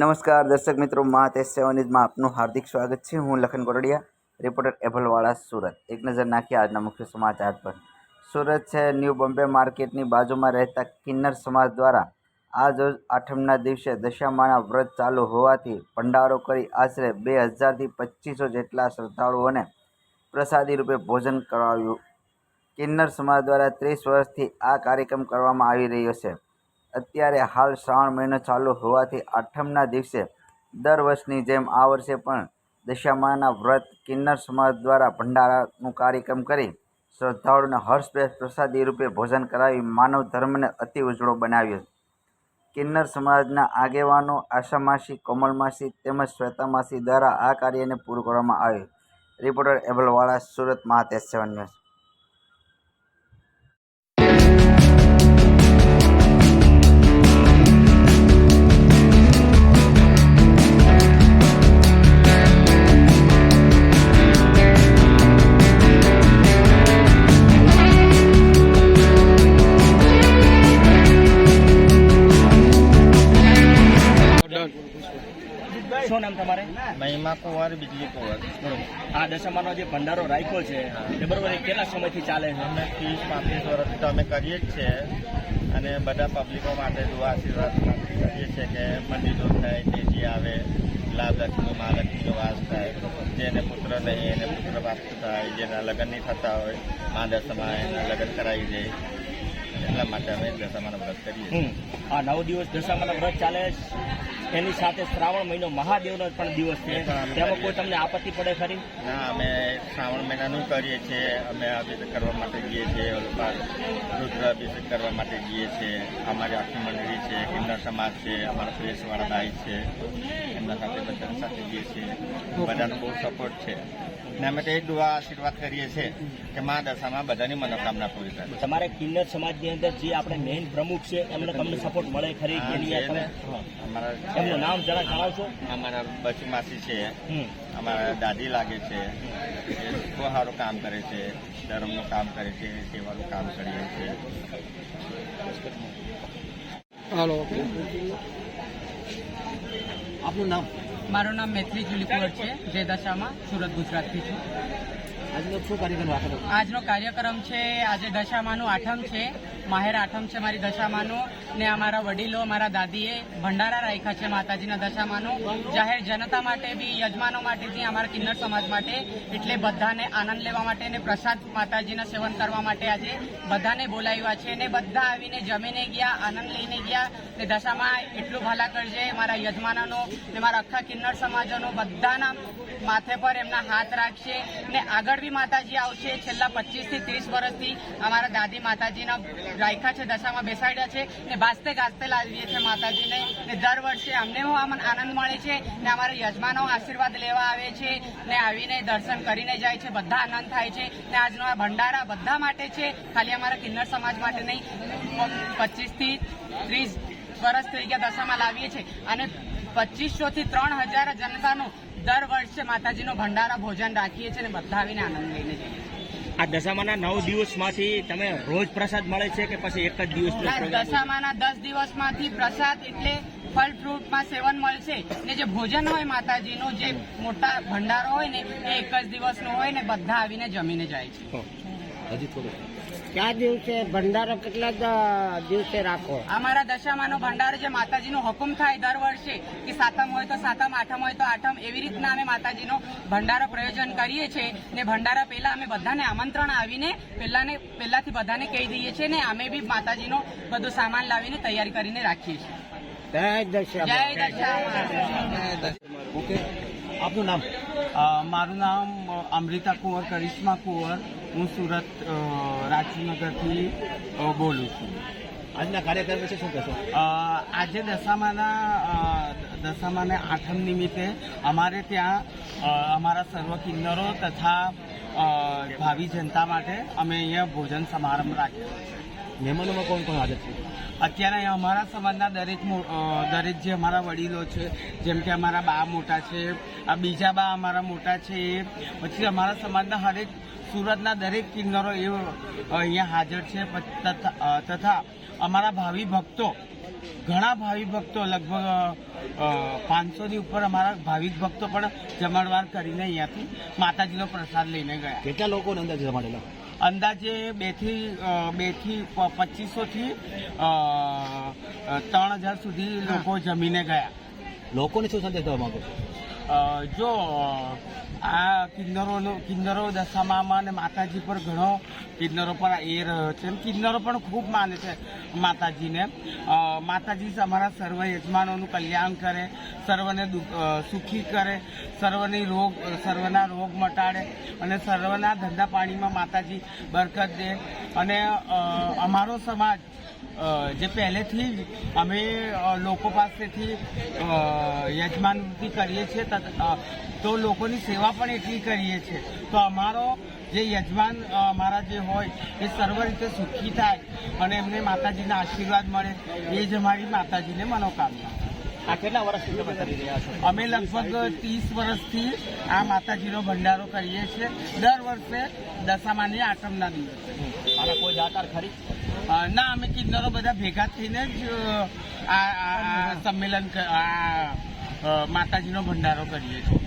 નમસ્કાર, દર્શક મિત્રો, મા તેજ સેવા ન્યૂઝમાં આપનું હાર્દિક સ્વાગત છે. હું લખન કોરડિયા રિપોર્ટર એભલવાળા સુરત. એક નજર નાખીએ આજના મુખ્ય સમાચાર પર. સુરત છે, ન્યૂ બોમ્બે માર્કેટની બાજુમાં રહેતા કિન્નર સમાજ દ્વારા આજ આઠમના દિવસે દશામાના વ્રત ચાલુ હોવાથી ભંડારો કરી આશરે બે હજારથી પચીસો જેટલા શ્રદ્ધાળુઓને પ્રસાદી રૂપે ભોજન કરાવ્યું. કિન્નર સમાજ દ્વારા ત્રીસ વર્ષથી આ કાર્યક્રમ કરવામાં આવી રહ્યો છે. અત્યારે હાલ શ્રાવણ મહિનો ચાલુ હોવાથી આઠમના દિવસે દર વર્ષની જેમ આ વર્ષે પણ દશામાના વ્રત કિન્નર સમાજ દ્વારા ભંડારાનું કાર્યક્રમ કરી શ્રદ્ધાળુઓને હર્ષભેર પ્રસાદી રૂપે ભોજન કરાવી માનવ ધર્મને અતિ ઉજળો બનાવ્યો. કિન્નર સમાજના આગેવાનો, આશામાસી, કોમલમાસી તેમજ શ્વેતામાસી દ્વારા આ કાર્યને પૂરું કરવામાં આવ્યું. Reporter Ebalwala Surat Mahatej seven news. શું નામ તમારે? મહિમા કુંવર બીજલી કુંવર આ દશામાનો જે ભંડારો રાખ્યો છે એ બરોબર કેટલા સમયથી ચાલે છે? અમે ત્રીસ પાંત્રીસ વર્ષ તો અમે કરીએ જ છીએ. અને બધા પબ્લિકો માટે દુઆ આશીર્વાદ કરીએ છીએ કે મંદિરો થાય તેજી આવે લાભ લક્ષ્મી મહાલક્ષ્મીનો વાસ થાય જેને પુત્ર નહીં એને પુત્ર પ્રાપ્ત થાય જેના લગ્ન નહીં થતા હોય મા દશામાં એના લગ્ન કરાવી દે. એટલા માટે અમે દશામાનો વ્રત કરીએ. આ નવ દિવસ દશામાનો વ્રત ચાલે છે. એની સાથે શ્રાવણ મહિનો મહાદેવનો પણ દિવસ છે. તેમાં કોઈ તમને આપત્તિ પડે ખરી? ના અમે શ્રાવણ મહિનાનું કરીએ છીએ. અમે અભિષેક કરવા માટે જઈએ છીએ. રુદ્ર અભિષેક કરવા માટે જઈએ છીએ. અમારી આખી મંડળી છે કિન્નર સમાજ છે અમારા પ્રેસવાળા ભાઈ છે. એમના સાથે બધા સાથે જઈએ છીએ. બધાનો બહુ સપોર્ટ છે. ને અમે તો એ દુઆ આશીર્વાદ કરીએ છીએ કે મા દશામાં બધાની મનોકામના પૂરી થાય. તમારે કિન્નર સમાજની અંદર જે આપણે મેઇન પ્રમુખ છે એમને તમને સપોર્ટ મળે ખરી. અમારા એમનું નામ જરા જણાવશો? અમારા બચુ માસી છે. અમારા દાદી લાગે છે. બહુ સારું કામ કરે છે. ધર્મનું કામ કરે છે સેવાનું કામ કરીએ છીએ આપનું નામ? મારું નામ મૈત્રી જુલીકુવર છે જે દશામાં સુરત ગુજરાતથી છું. આજનો શું કાર્યક્રમ રાખેલો? આજનો કાર્યક્રમ છે આજે દશામાનું આઠમ છે માહેર આઠમ છે મારી દશામાનું. ને અમારા વડીલો મારા દાદીએ ભંડારા રાખ્યા છે માતાજીના દશામાંનો. જાહેર જનતા માટે બી, યજમાનો માટેથી અમારા કિન્નર સમાજ માટે. એટલે બધાને આનંદ લેવા માટે ને પ્રસાદ માતાજીના સેવન કરવા માટે આજે બધાને બોલાવ્યા છે ને બધા આવીને જમીને ગયા, આનંદ લઈને ગયા ને દશામાં એટલું ભલા કરજે મારા યજમાનોનો ને મારા આખા કિન્નર સમાજોનો બધાના માથે પર એમના હાથ રાખશે ને આગળ બી માતાજી આવશે. છેલ્લા પચીસથી ત્રીસ વર્ષથી અમારા દાદી માતાજીના રાયખા છે, દશામાં બેસાડ્યા છે ને બાસ્તે ગાજતે લાવીએ છીએ માતાજીને ને દર વર્ષે અમને આમ આનંદ મળે છે ને અમારા યજમાનો આશીર્વાદ લેવા આવે છે ને આવીને દર્શન કરીને જાય છે, બધા આનંદ થાય છે ને આજનો આ ભંડારા બધા માટે છે, ખાલી અમારા કિન્નર સમાજ માટે નહીં. પચીસથી ત્રીસ વર્ષ થઈ ગયા દશામાં લાવીએ છીએ અને પચીસો થી ત્રણ હજાર જનતાનું દર વર્ષે માતાજીનો ભંડારા ભોજન રાખીએ છીએ અને બધા આવીને આનંદ લઈને જઈએ આ દશામાના નવ દિવસમાંથી તમે રોજ પ્રસાદ મળે છે કે પછી એક જ દિવસ ના, દશામાના દસ દિવસમાંથી પ્રસાદ એટલે ફળ ફ્રૂટમાં સેવન મળશે ને જે ભોજન હોય માતાજીનું જે મોટા ભંડારો હોય ને એ એક જ દિવસનો હોય ને બધા આવીને જમીને જાય છે. કયા દિવસે? ભંડારો કેટલા દિવસે રાખો? અમારા દશામાનો ભંડારો જે માતાજીનો હુકમ થાય દર વર્ષે કે સાતમ હોય તો સાતમ આઠમ હોય તો આઠમ એવી રીતના અમે માતાજીનો ભંડારો પ્રયોજન કરીએ છીએ. ને ભંડારા પહેલા અમે બધાને આમંત્રણ આવીને પહેલાને પહેલાથી બધાને કહી દઈએ છીએ ને અમે બી માતાજીનો બધો સામાન લાવીને તૈયારી કરીને રાખીએ છીએ. જય દશા જય દશા આપનું નામ? મારું નામ અમૃતા કુંવર કરિશ્મા કુંવર. હું સુરત રાજનગરથી બોલું છું. આજના કાર્યક્રમ વિશે શું કહેશો? આજે દશામાના દશામાને આઠમ નિમિત્તે અમારે ત્યાં અમારા સર્વ કિન્નરો તથા ભાવિ જનતા માટે અમે અહીંયા ભોજન સમારંભ રાખ્યો છે. મહેમાનોમાં કોણ કોણ હાજર છે? અત્યારે અમારા સમાજના દરેક મો- દરેક જે અમારા વડીલો છે જેમ કે અમારા બા મોટા છે આ બીજા બા અમારા મોટા છે એ પછી અમારા સમાજના હરેક સુરતના દરેક કિન્નરો એ અહીંયા હાજર છે. તથા અમારા ભાવિ ભક્તો ઘણા ભાવિ ભક્તો લગભગ પાંચસોની ઉપર અમારા ભાવિક ભક્તો પણ જમણવાર કરીને અહીંયાથી માતાજીનો પ્રસાદ લઈને ગયા. કેટલા લોકોને અંદાજે જમાડેલા? અંદાજે બેથી બેથી પચીસોથી થી ત્રણ હજાર સુધી લોકો જમીને ગયા. લોકોને શું સંદેશ દેવા માંગો જો કિન્નરોનો કિન્નરો દશામામાં અને માતાજી પર ઘણો કિન્નરો પણ એ રહ્યો છે. અને કિન્નરો પણ ખૂબ માને છે માતાજીને. માતાજી અમારા સર્વ યજમાનોનું કલ્યાણ કરે, સર્વને સુખી કરે, સર્વની રોગ, સર્વના રોગ મટાડે અને સર્વના ધંધા પાણીમાં માતાજી બરકત દે. અને અમારો સમાજ જે પહેલેથી જ અમે લોકો પાસેથી યજમાનવૃત્તિ યજમાન વૃત્તિ કરીએ છીએ તો લોકોની સેવા પણ એટલી કરીએ છીએ. તો અમારો જે યજમાન અમારા જે હોય, એ સર્વ રીતે સુખી થાય અને એમને માતાજીના આશીર્વાદ મળે. એ જ અમારી માતાજીને મનોકામના. આ કેટલા વર્ષથી તમે કરી રહ્યા છો? અમે લગભગ ત્રીસ વર્ષથી આ માતાજીનો ભંડારો કરીએ છીએ. દર વર્ષે દશામાની આઠમના દિવસે. અને કોઈ દાતાર ખરી? ના અમે કિન્નરો બધા ભેગા થઈને જ આ સંમેલન આ માતાજીનો ભંડારો કરીએ છીએ.